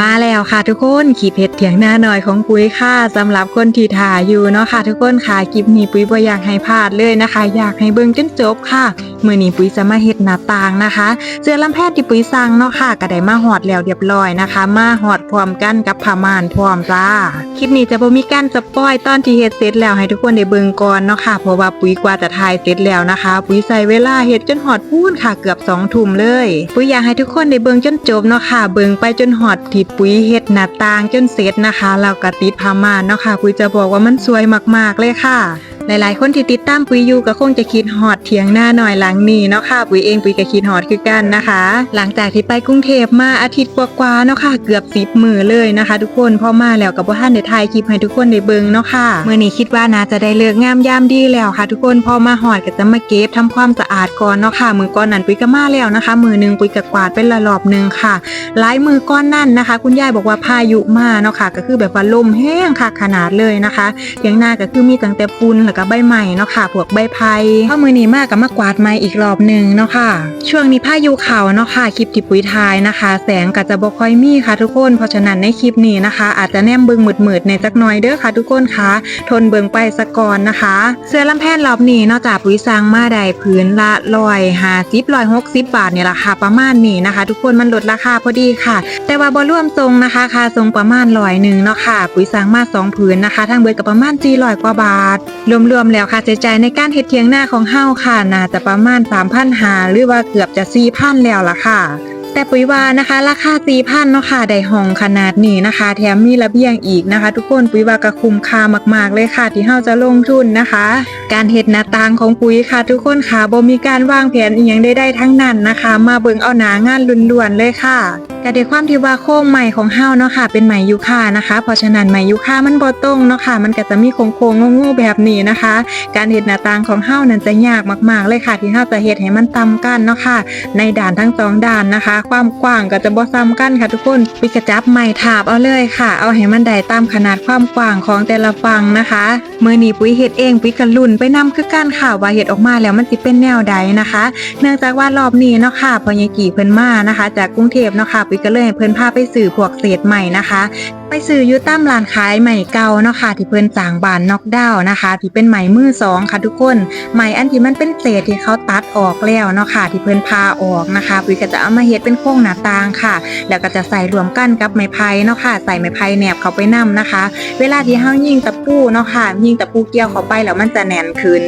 มาแล้วค่ะทุกคนขีดเห็ดเถียงหน้าหน่อยของปุ้ยค่ะสำหรับคนที่ถ่ายอยู่เนาะค่ะ ทุกคนค่ะคลิปนี้ปุ้ยบ่อยากให้พลาดเลยนะคะ อยากให้เบิ่งจนจบค่ะ มื้อนี้ปุ้ยจะมาเฮ็ดหน้าต่างนะคะ เสื้อลำแพทย์ที่ปุ้ยสั่งเนาะค่ะก็ได้มาหอดแล้วเรียบร้อยนะคะ มาหอดพร้อมกันกับผ้าม่านพร้อมจ้า คลิปนี้จะบ่มีการสปอยตอนที่เฮ็ดเสร็จแล้วให้ทุกคนได้เบิ่งก่อนเนาะค่ะ เพราะว่าปุ้ยกว่าจะถ่ายเสร็จแล้วนะคะ ปุ้ยใช้เวลาเฮ็ดจนหอดพูนค่ะเกือบ2ทุ่มเลย ปุ้ยอยากให้ทุกคนได้เบิ่งจนจบเนาะค่ะ เบิ่งไปจนหอดที่ปุ้ยเฮ็ดหน้าต่างจนเสร็จนะคะแล้วก็ติดผ้าม่านเนาะค่ะ ปุ้ยจะบอกว่ามันสวยมากๆเลยค่ะ หลายๆ คนที่ติดตามปุยอยู่ก็คงจะคิดฮอดเถียงหน้าหน่อยหลังนี้เนาะค่ะปุยเองปุยก็คิดฮอดคือกันนะคะ หลังจากที่ไปกรุงเทพมาอาทิตย์กว่าๆเนาะค่ะเกือบสิบมือเลยนะคะ ทุกคนพอมาแล้วกับพ่ท่านได้ถ่ายคลิปให้ทุกคนได้เบิ่งเนาะค่ะเมื่อนี้คิดว่าน่าจะได้เลิกงามยามดีแล้วค่ะ ทุกคนพอมาฮอดก็จะมาเก็บทำความสะอาดก่อนเนาะค่ะมือก่อนนั้นปุยก็มาแล้วนะคะ มือหนึงปุยก็กวาดเป็นละรอบหนึงค่ะหลายมือก้อนนั่นนะคะ คุณยายบอกว่าพายุมาเนาะค่ะ ก็คือแบบว่าลมแห้งค่ะขนาดเลยนะคะเถียงหน้าก็คือมีตั้งแต่ฝุ่นแล้วก็ใบไม้เนาะค่ะพวกใบไผ่เข้ามือนี้มากกับมากวาดไม้อีกรอบหนึ่งเนาะค่ะ ช่วงนี้พายุเข่าเนาะค่ะคลิปที่ปุ๋ยทายนะคะ แสงก็จะบ่ค่อยมีค่ะทุกคน เพราะฉะนั้นในคลิปนี้นะคะ อาจจะแนมเบิงหมืดๆในจักน่อยเด้อค่ะ ทุกคนคะทนเบิงไปสะก่อนนะคะ เสื้อลำแพนรอบนี้นอกจากปุ๋ยสร้างมาได้พื้นละร้อยหาสิบร้อยหกสิบบาทเนี่ยราคาประมาณนี้นะคะ ทุกคนมันลดราคาพอดีค่ะ แต่ว่าบ่รวมทรงนะคะค่าทรงประมาณร้อยหนึ่งเนาะค่ะ ปุ๋ยสร้างมาสองผืนนะคะทั้งเบิดกับประมาณสี่ร้อยกว่าบาทรวมๆแล้วค่ะใช้จ่ายในการเฮ็ดเทียงหน้าของเฮาค่ะน่าจะประมาณ3,000หาหรือว่าเกือบจะ4,000แล้วล่ะค่ะ แต่ปุ๋ยว่านะคะราคา4,000เนาะค่ะได้ห้องขนาดนี้นะคะ แถมมีระเบียงอีกนะคะ ทุกคนปุ๋ยว่าก็คุ้มค่ามาก ๆ เลยค่ะ ที่เฮาจะลงทุนนะคะ การเฮ็ดหน้าต่างของปุ๋ยค่ะ ทุกคนค่ะบ่มีการวางแผนอีหยังใดๆทั้งนั้นนะคะ มาเบิ่งเอาหนางานล้วนๆเลยค่ะแต่ด้วยความที่ว่าโค้งใหม่ของเฮาเนาะค่ะ เป็นไหม่ยูคานะคะ เพราะฉะนั้นไหม่ยูคามันบ่ตรงเนาะค่ะ มันก็จะมีโค้งๆงูๆแบบนี้นะคะ การเฮ็ดหน้าต่างของเฮานั้นจะยากมาก ๆ เลยค่ะ ที่เฮาจะเฮ็ดให้มันต่ำกันเนาะค่ะ ในด่านทั้งสองด่านนะคะความกว้างก็จะบ่ซ้ำกันค่ะทุกคนปิกระจับไม้ทาบเอาเลยค่ะ เอาให้มันได้ตามขนาดความกว้างของแต่ละฟังนะคะมื้อนี้ปุ้ยเห็ดเองปุ้ยก็ลุ้นไปนํคือกันค่ะว่าเห็ดออกมาแล้วมันสิเป็นแนวใดนะคะ เนื่องจากว่ารอบนี้เนาะค่ะพอยากี่เพิ่นมานะคะ จากกรุงเทพเนาะค่ะปุ้ยก็เลยเพิ่นพาไปสื่อพวกเศษใหม่นะคะ ไปซื้ออยู่ตามร้านขายใหม่เก่าเนาะค่ะที่เพิ่นจางบานน็อกดาวนะคะ ที่เป็นไหมมือสองค่ะทุกคนไหมอันที่มันเป็นเศษที่เขาตัดออกแล้วเนาะค่ะที่เพิ่นพาออกนะคะปุ้ยก็จะเอามาเฮ็ดเป็นโครงหน้าต่างค่ะ แล้วก็จะใส่รวมกันกับไม้ไผ่เนาะค่ะใส่ไม้ไผ่แนบเข้าไปนํนะคะ เวลาที่เฮายิงตะปูเนาะค่ะยิงตะปูเกี่ยวเข้าไปแล้วมันจะแน่นขึ้น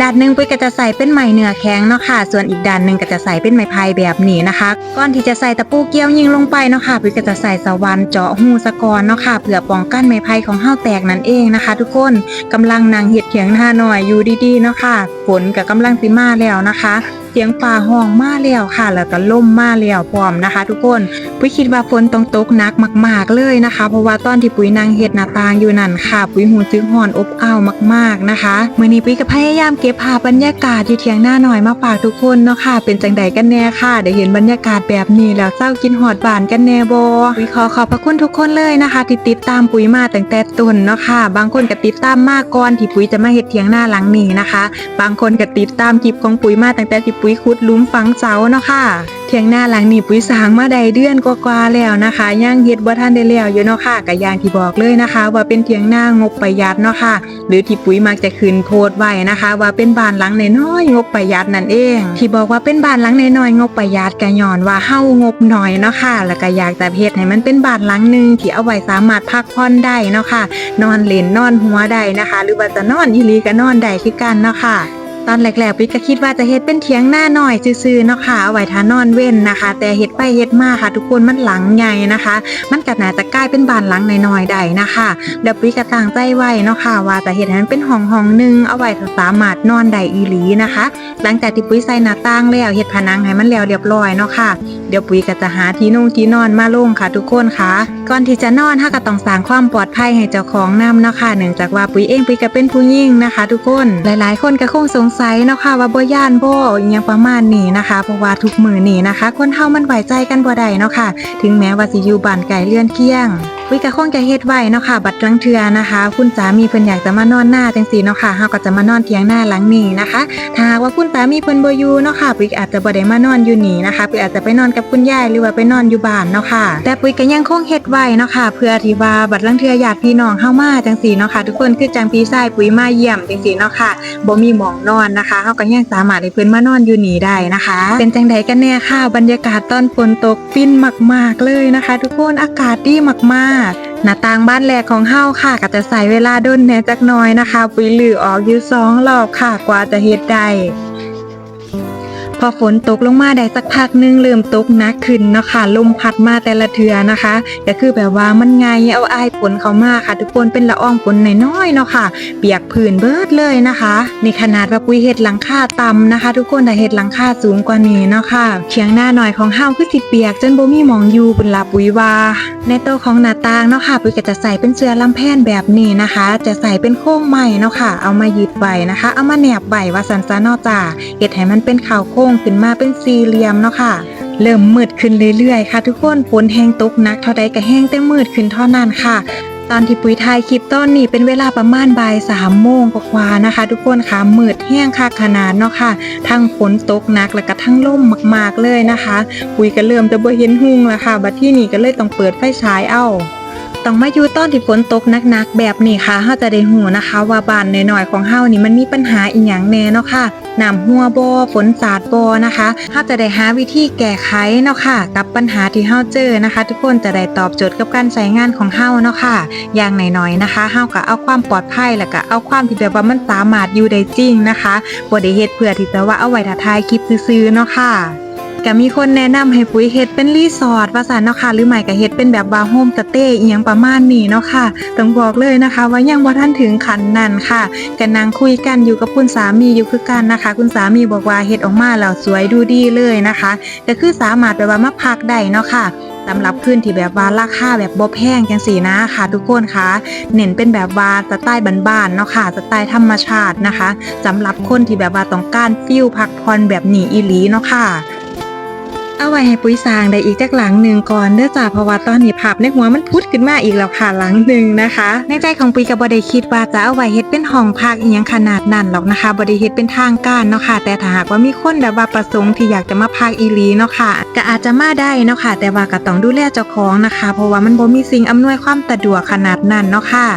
ด้านหนึ่งปุ้ยก็จะใส่เป็นไหมเนื้อแข็งเนาะค่ะ ส่วนอีกด้านหนึ่งก็จะใส่เป็นไม้พายแบบนี้นะคะก่อนที่จะใส่ตะปูเกี้ยวยิงลงไปเนาะค่ะปุ้ยก็จะใส่สวรรค์เจาะหูสะกอนเนาะค่ะเพื่อป้องกันไม้พายของเฮาแตกนั่นเองนะคะ ทุกคนกำลังนางเห็ดเถียงหน้าหน่อยอยู่ดีๆเนาะค่ะฝนกับกำลังสิมาแล้วนะคะ เสียงป่าห้องมาแล้วค่ะ แล้วก็ล่มมาแล้วพร้อมนะคะ ทุกคนปุ้ยคิดว่าฝนต้องตกหนักมาก ๆเลยนะคะ เพราะว่าตอนที่ปุ้ยนั่งเฮ็ดหน้าต่างอยู่นั่นค่ะ ปุ้ยหูซึกหอนอบอ้าวมาก ๆนะคะมื้อนี้ปุ้ยก็พยายามเก็บภาพบรรยากาศอยู่เถียงหน้าหน่อยมาฝากทุกคนเนาะค่ะ เป็นจังใดกันแน่ค่ะได้เห็นบรรยากาศแบบนี้แล้วเศร้ากินหอดบานกันแน่บปุ้ยขอขอบพระคุณทุกคนเลยนะคะ ที่ติดตามปุ้ยมาตั้งแต่ต้นเนาะค่ะ บางคนก็ติดตามมาก่อนที่ปุ้ยจะมาเฮ็ดเถียงหน้าหลังนี้นะคะ บางคนก็ติดตามคลิปของปุ๋ยมาตั้งแต่ที่ปุ๋ยขุดลุมฝังเสาเนาะค่ะเทียงหน้าหลังนี่ปุ๋ยสางมาได้เดือนกว่าๆแล้วนะคะย่างเฮ็ดบ่ทันได้แล้วอยู่เนาะค่ะก็อย่างที่บอกเลยนะคะ ว่าเป็นเทียงหน้างบประหยัดเนาะค่ะ หรือที่ปุ๋ยมักจะคืนโพสต์ไว้นะคะ ว่าเป็นบ้านหลังน้อยงบประหยัดนั่นเอง ที่บอกว่าเป็นบ้านหลังน้อยงบประหยัดก็ย้อนว่าเฮางบน้อยเนาะค่ะ แล้วก็อยากจะเฮ็ดให้มันเป็นบ้านหลังหนึงที่เอาไว้สามารถพักผ่อนได้เนาะค่ะ นอนเล่นนอนหัวได้นะคะ หรือว่าจะนอนอีหลีก็นอนได้คือกันเนาะค่ะ ตอนแรกๆปิ๊กก็คิดว่าจะเฮ็ดเป็นเถียงหน้าหน่อยซื่อๆเนาะค่ะเอาไว้ทานอนเว้นนะคะ แต่เฮ็ดไปเฮ็ดมาค่ะ ทุกคนมันหลังใหญ่นะคะ มันก็น่าจะกลายเป็นบานหลังน้อยๆได้นะคะเดี๋ยวปิ๊กก็ตั้งใจไว้เนาะค่ะ ว่าจะเฮ็ดให้มันเป็นห้องห้องหนึงเอาไว้สามารถนอนได้อีหลีนะคะ หลังจากที่ปุ๋ยใส่หน้าต่างแล้วเฮ็ดผนังให้มันแล้วเรียบร้อยเนาะค่ะเดี๋ยวปุ๋ยก็จะหาที่นุ่งที่นอนมาลงค่ะ ทุกคนค่ะ ก่อนที่จะนอนถ้าก็ต้องสร้างความปลอดภัยให้เจ้าของนำเนาะค่ะเนื่องจากว่าปุ๋ยเองปุ๋ยก็เป็นผู้หญิงนะคะ ทุกคนหลาย ๆ คนก็คงสงสัยเนาะค่ะว่าบ่ย่านบ่อหยังประมาณนี้นะคะเพราะว่าทุกมือนี้นะคะ คนเฮามันไว้ใจกันบ่ได้เนาะค่ะ ถึงแม้ว่าสิอยู่บ้านไกลเรือนเคียงวิก็คงจะเฮ็ดไว้เนาะค่ะ บัดลังเทือนะคะ คุณสามีเพิ่นอยากจะมานอนหน้าจังซี่เนาะค่ะเฮาก็จะมานอนเถียงหน้าหลังนี้นะคะถ้าหากว่าคุณสามีเพิ่นบ่อยู่เนาะค่ะปุ้ยอาจจะบ่ได้มานอนอยู่นี่นะคะปุ้ยอาจจะไปนอนกับคุณยายหรือว่าไปนอนอยู่บ้านเนาะค่ะ แต่ปุ้ยก็ยังคงเฮ็ดไว้เนาะค่ะ เพื่อที่ว่าบัดลังเทือญาติพี่น้องเฮามาจังซี่เนาะค่ะ ทุกคนคือจังพี่ชายปุ้ยมาเยี่ยมจังซี่เนาะค่ะบ่มีหมองนอนนะคะเฮาก็ยังสามารถให้เพิ่นมานอนอยู่นี่ได้นะคะ เป็นจังใดกันแน่ค่ะบรรยากาศตอนฝนตกฟินมากๆเลยนะคะ ทุกคนอากาศดีมากๆหน้าต่างบ้านแรกของเฮาค่ะก็จะใส่เวลาด้นแหน่จักน้อยนะคะปุยลือออกอยู่สองรอบค่ะกว่าจะเฮ็ดได้ พอฝนตกลงมาได้สักพักหนึงเริ่มตกหนักขึ้นเนาะค่ะลมพัดมาแต่ละเทือนะคะก็คือแบบว่ามันไงเอาอายฝนเข้ามาค่ะ ทุกคนเป็นละอองฝนน้อยๆเนาะค่ะ เปียกพื้นเบิดเลยนะคะในขนาดว่าปุยเฮ็ดหลังคาต่ำนะคะ ทุกคนแต่เฮ็ดหลังคาสูงกว่านี้เนาะค่ะเคียงหน้าหน่อยของเฮาคือสิเปียกจนบ่มีมองอยู่เป็นลาปุยว่าในโต๊ะของหน้าต่างเนาะค่ะปุยก็จะใส่เป็นเสื้อลำแพนแบบนี้นะคะ จะใส่เป็นโค้งไม้เนาะค่ะ เอามายึดไว้นะคะ เอามาแนบไว้ว่าสันซะเนอจ้าเฮ็ดให้มันเป็นข่าวโค้งงขึ้นมาเป็นสี่เหลี่ยมเนาะค่ะ เริ่มมืดขึ้นเรื่อยๆค่ะ ทุกคนฝนแห้งตกหนักเท่าใดก็แห้งแต่มืดขึ้นเท่านั้นค่ะตอนที่ปุ๋ยถ่ายคลิปต้นนี่เป็นเวลาประมาณบ่ายสามโมงกว่าๆนะคะ ทุกคนค่ะมืดแห้งค่ะขนาดเนาะค่ะ ทั้งฝนตกหนักแล้วก็ทั้งลมมากๆเลยนะคะ ปุ๋ยก็เริ่มจะบ่เห็นหุงแล้วค่ะ บัดที่นี่ก็เลยต้องเปิดไฟฉายเอ้า ต้องมาอยู่ตอนที่ฝนตกหนักๆแบบนี้ค่ะเฮาจะได้หูนะคะ ว่าบ้านน้อยๆของเฮานี่มันมีปัญหาอีหยังแน่เนาะค่ะน้ำหัวบ่ฝนสาดบ่นะคะเฮาจะได้หาวิธีแก้ไขเนาะค่ะ กับปัญหาที่เฮาเจอนะคะ ทุกคนจะได้ตอบโจทย์กับการใช้งานของเฮาเนาะค่ะ อย่างน้อยๆนะคะเฮาก็เอาความปลอดภัยแล้วก็เอาความที่แบบว่ามันสามารถอยู่ได้จริงนะคะบ่ได้เฮ็ดเพื่อที่จะว่าเอาไว้ถ่าทายคลิปซื่อๆเนาะค่ะ ก็มีคนแนะนำให้ปุ๋ยเฮ็ดเป็นรีสอร์ทว่าซั่นเนาะค่ะหรือไม่ก็เฮ็ดเป็นแบบบาร์โฮมสเตย์อีหยังประมาณนี้เนาะค่ะต้องบอกเลยนะคะ ว่ายังบ่ทันถึงขั้นนั้นค่ะก็นั่งคุยกันอยู่กับคุณสามีอยู่คือกันนะคะ คุณสามีบอกว่าเฮ็ดออกมาแล้วสวยดูดีเลยนะคะ ก็คือสามารถแบบว่ามาพักได้เนาะค่ะสำหรับพื้นที่แบบว่าราคาแบบบ่แพงจังซี่นะค่ะ ทุกคนคะเน้นเป็นแบบว่าสไตล์บ้านๆเนาะค่ะสไตล์ธรรมชาตินะคะสำหรับคนที่แบบว่าต้องการฟิลพักผ่อนแบบหนีอีหลีเนาะค่ะ เอาไว้ให้ปุ๋ยสร้างได้อีกจักหลังหนึ่งก่อนเด้อจ้าเพราะว่าตอนนี้ภาพในหัวมันพุดขึ้นมาอีกแล้วค่ะหลังหนึ่งนะคะ ในใจของปุ๋ยก็บ่ได้คิดว่าจะเอาไว้เฮ็ดเป็นห้องพักอีหยังขนาดนั้นหรอกนะคะบ่ได้เฮ็ดเป็นทางการเนาะค่ะ แต่ถ้าหากว่ามีคนแบบว่าประสงค์ที่อยากจะมาพักอีลีเนาะค่ะก็อาจจะมาได้เนาะค่ะ แต่ว่าก็ต้องดูแลเจ้าของนะคะ เพราะว่ามันบ่มีสิ่งอำนวยความสะดวกขนาดนั้นเนาะค่ะ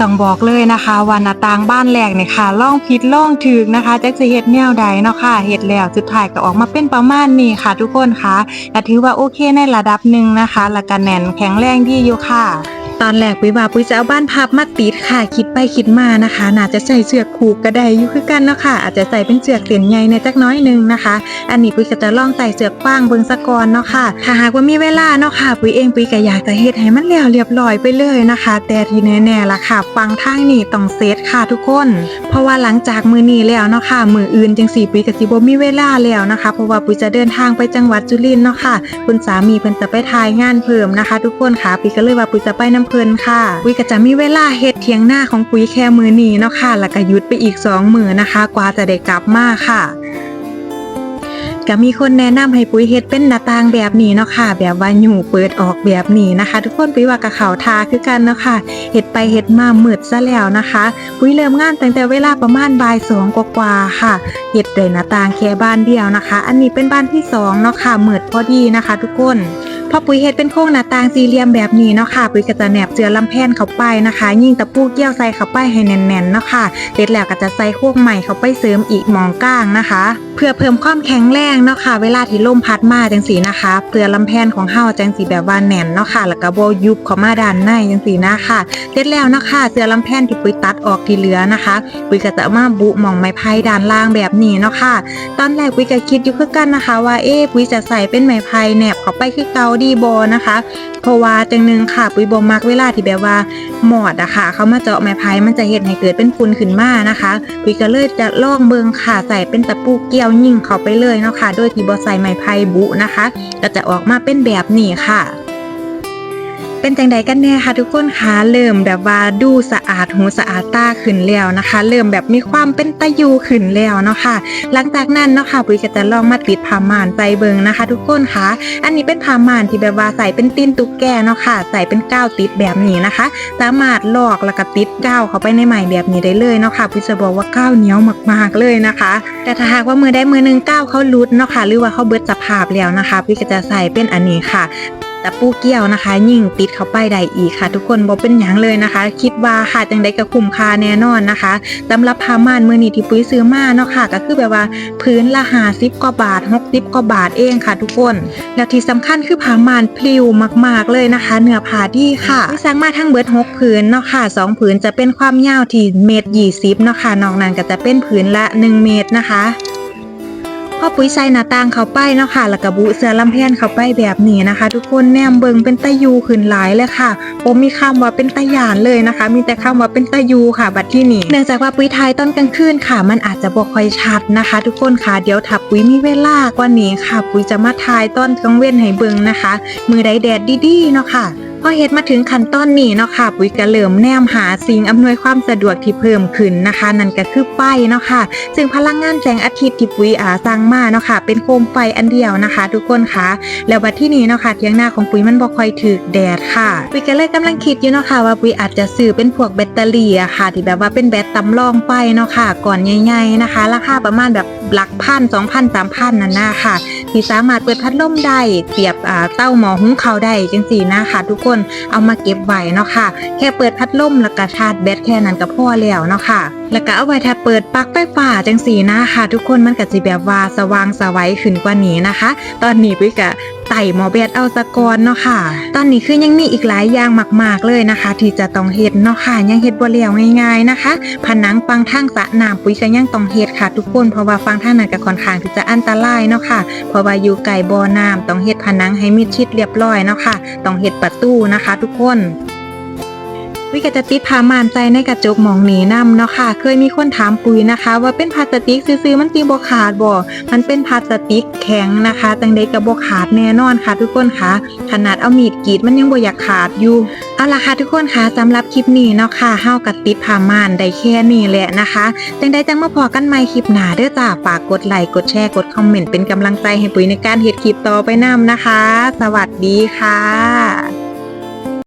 ต้องบอกเลยนะคะว่าหน้าต่างบ้านแรกเนี่ยค่ะล่องผิดล่องถึกนะคะจักสิเห็ดแนวใดเนาะค่ะเห็ดแล้วสุดท้ายก็ออกมาเป็นประมาณนี้ค่ะ ทุกคนค่ะก็ถือว่าโอเคในระดับหนึ่งนะคะและกันแน่นแข็งแรงดีอยู่ค่ะ ตอนแรกปุ้ยว่าปุ้ยจะเอาบ้านพับมาติดค่ะ คิดไปคิดมานะคะ น่าจะใส่เสือกผูกก็ได้อยู่คือกันเนาะค่ะ อาจจะใส่เป็นเสือกเส้นใหญ่ในจักน้อยหนึงนะคะ อันนี้ปุ้ยก็จะลองใส่เสือกฟางเบิงสะกอนเนาะค่ะถ้าหากว่ามีเวลาเนาะค่ะ ปุ้ยเองปุ้ยก็อยากจะเฮ็ดให้มันแล้วเรียบร้อยไปเลยนะคะ แต่ที่แน่ๆล่ะค่ะ ฟังทางนี้ต้องเซตค่ะทุกคน เพราะว่าหลังจากมือนี้แล้วเนาะค่ะ มืออื่นจังสี่ปุ้ยก็สิบ่มีเวลาแล้วนะคะ เพราะว่าปุ้ยจะเดินทางไปจังหวัดจุรินทร์เนาะค่ะ คุณสามีเพิ่นจะไปถ่ายงานเพิ่มนะคะ ทุกคนค่ะปุ้ยก็เลยว่าปุ้ยจะไปน้ำเพิ่นค่ะ ปุ้ยก็จะมีเวลาเฮ็ดเทียงหน้าของปุ้ยแค่มือนี้เนาะค่ะ แล้วก็หยุดไปอีกสองมือนะคะ กว่าจะได้กลับมาค่ะก็มีคนแนะนำให้ปุ้ยเฮ็ดเป็นหน้าต่างแบบนี้เนาะค่ะ แบบว่าอยู่เปิดออกแบบนี้นะคะ ทุกคนปุ้ยว่ากับเขาทาคือกันเนาะค่ะเฮ็ดไปเฮ็ดมามืดซะแล้วนะคะ ปุ้ยเริ่มงานตั้งแต่เวลาประมาณบ่ายสองกว่าๆค่ะเฮ็ดด้วยหน้าต่างแค่บ้านเดียวนะคะ อันนี้เป็นบ้านที่สองเนาะค่ะมืดพอดีนะคะ ทุกคน อปุ้ยเฮ็ดเป็นโครงหน้าต่างสี่เหลี่ยมแบบนี้เนาะค่ะปุ้ยก็จะแนบเจือลำแพนเข้าไปนะคะ ยิ่งตะปูเกี่ยวใส่เข้าไปให้แน่นๆเนาะค่ะเสร็จแล้วก็จะใส่โครงใหม่เข้าไปเสริมอีกมองก้างนะคะ เพื่อเพิ่มความแข็งแรงเนาะค่ะ เวลาที่ลมพัดมาจังสีนะคะเพื่อลำแพนของเฮาจังสีแบบว่าแน่นเนาะค่ะ แล้วก็บ่ยุบเข้ามาด้านในจังสีนะคะเสร็จแล้วเนาะค่ะเสื้อลำแพนที่ปุ้ยตัดออกที่เหลือนะคะ ปุ้ยก็จะมาบุมองไม้ไผ่ด้านล่างแบบนี้เนาะค่ะ ตอนแรกปุ้ยก็คิดอยู่คือกันนะคะ ว่าเอ๊ปุ้ยจะใส่เป็นไม้ไผ่แนบเข้าไปคือเกาดีบนะคะ เพราะว่าจังหนึ่งค่ะปุ๋ยบอมักเวลาที่แบบว่าหมอดอะค่ะ เขามาเจาะไม้ไผ่มันจะเห็ดให้เกิดเป็นพุนขึ้นมานะคะ ปุ๋ยก็เลยจะลองเบิงค่ะใส่เป็นตะปูเกี้ยวยิ่งเข้าไปเลยเนาะค่ะโดยที่บอใส่ไม้ไผ่บุนะคะ ก็จะออกมาเป็นแบบนี้ค่ะ เป็นจังใดกันแน่ค่ะทุกคนคะเริ่มแบบว่าดูสะอาดหูสะอาดตาขึ้นแล้วนะคะ เริ่มแบบมีความเป็นตะยูขึ้นแล้วเนาะค่ะ หลังจากนั้นเนาะค่ะปุ๋ยก็จะลองมาติดผ้าม่านใส่เบิงนะคะ ทุกคนคะอันนี้เป็นผ้าม่านที่แบบว่าใส่เป็นตีนตุ๊กแกเนาะค่ะ ใส่เป็นก้าวติดแบบนี้นะคะ สามารถลอกแล้วก็ติดก้าวเข้าไปในใหม่แบบนี้ได้เลยเนาะค่ะปุ๋ยจะบอกว่าก้าวเหนียวมากๆเลยนะคะ แต่ถ้าหากว่ามือได้มือหนึงก้าวเขาลุดเนาะค่ะหรือว่าเขาเบิดสภาพแล้วนะคะปุ๋ยก็จะใส่เป็นอันนี้ค่ะ แตะปูเกี้ยวนะคะ ยิ่งติดเข้าไปได้อีกค่ะ ทุกคนบ่เป็นหยังเลยนะคะ คิดว่าค่ะจังใดก็คุ้มค่าแน่นอนนะคะสำหรับผ้าม่านมือนี้ที่ปุ้ยซื้อมาเนาะค่ะ ก็คือแบบว่าพื้นละ50กว่าบาท60กว่าบาทเองค่ะ ทุกคน แล้วที่สำคัญคือผ้าม่านพลิ้วมาก ๆเลยนะคะ เนื้อผ้าดีค่ะปุ้ยสั่งมาทั้งเบิด6ผืนเนาะค่ะสองผืนจะเป็นความยาวที่เมตร20เนาะค่ะนอกนั้นก็จะเป็นผืนละ1เมตรนะคะ พอปุ๋ยใส่หน้าต่างเข้าไปเนาะค่ะแล้วก็บุเสื้อลำแพนเข้าไปแบบนี้นะคะ ทุกคนแนมเบิงเป็นตะยูขึ้นหลายเลยค่ะผมมีคำว่าเป็นตะยานเลยนะคะ มีแต่คำว่าเป็นตะยูค่ะ บัดที่นี่เนื่องจากว่าปุ๋ยไทยตอนกลางคืนค่ะ มันอาจจะบ่ค่อยชัดนะคะ ทุกคนค่ะเดี๋ยวถ้าปุ๋ยมีเวลากว่านี้ค่ะ ปุ๋ยจะมาทายตอนกลางเว้นให้เบิงนะคะ มือใดแดดดีๆเนาะค่ะ พอเฮ็ดมาถึงขั้นตอนนี้เนาะค่ะปุ๋ยก็เริ่มแนมหาสิ่งอำนวยความสะดวกที่เพิ่มขึ้นนะคะ นั่นก็คือไฟเนาะค่ะซึ่งพลังงานแสงอาทิตย์ที่ปุ๋ยอาสร้างมาเนาะค่ะเป็นโคมไฟอันเดียวนะคะ ทุกคนคะแล้วบัดที่นี้เนาะค่ะเทียงหน้าของปุ๋ยมันบ่ค่อยถึกแดดค่ะ ปุ๋ยก็เลยกำลังคิดอยู่เนาะค่ะว่าปุ๋ยอาจจะซื้อเป็นพวกแบตเตอรี่อะค่ะ ที่แบบว่าเป็นแบตตำรองไฟเนาะค่ะก่อนใหญ่ๆนะคะ ราคาประมาณแบบหลักพันสองพันสามพันนั่นน่ะค่ะ ที่สามารถเปิดพัดลมได้เสียบเต้าหมอหุงข้าวได้จังสี่นะคะทุกคนเอามาเก็บไว้เนาะค่ะ แค่เปิดพัดลมแล้วก็ชาร์จแบตแค่นั้นก็พอแล้วเนาะค่ะแล้วก็เอาไว้ถ้าเปิดปลั๊กไฟฟ้าจังสีนะค่ะทุกคนมันก็จะแบบว่าสว่างสวัยขึ้นกว่านี้นะคะ ตอนนี้ปุ้ยก็ ส่หมอแบดเอาสะกอนเนาะค่ะ ตอนนี้คือยังมีอีกหลายอย่างมากๆเลยนะคะ ที่จะต้องเฮ็ดเนาะค่ะ ยังเฮ็ดบ่เล้วง่ายๆนะคะ ผนังฟังทางสระน้ำปุ๋ยก็ยังต้องเฮ็ดค่ะ ทุกคนเพราะว่าฟังทางนั้นก็ค่อนข้างที่จะอันตรายเนาะค่ะ เพราะว่าอยู่ไกลบ่อน้ำต้องเฮ็ดผนังให้มิดชิดเรียบร้อยเนาะค่ะ ต้องเฮ็ดประตูนะคะ ทุกคน วิกจะติดผ้ามานใจในกระจกมองหนีน้ำเนาะค่ะ เคยมีคนถามปุ๋ยนะคะ ว่าเป็นพลาสติกซื้อๆมันตีบขาดบ่ มันเป็นพลาสติกแข็งนะคะจังใดกับบขาดแน่นอนค่ะ ทุกคนค่ะ ขนาดเอามีดกรีดมันยังบ่อยากขาดอยู่เอาล่ะค่ะทุกคนค่ะสำหรับคลิปนี้เนาะค่ะเฮากับติดผ้ามานได้แค่นี้แหละนะคะจังใดจังมาพอกันใหม่คลิปหน้าเด้อจ้าฝากกดไลค์กดแชร์กดคอมเมนต์เป็นกำลังใจให้ปุ๋ยในการเฮ็ดคลิปต่อไปนํนะคะ สวัสดีค่ะ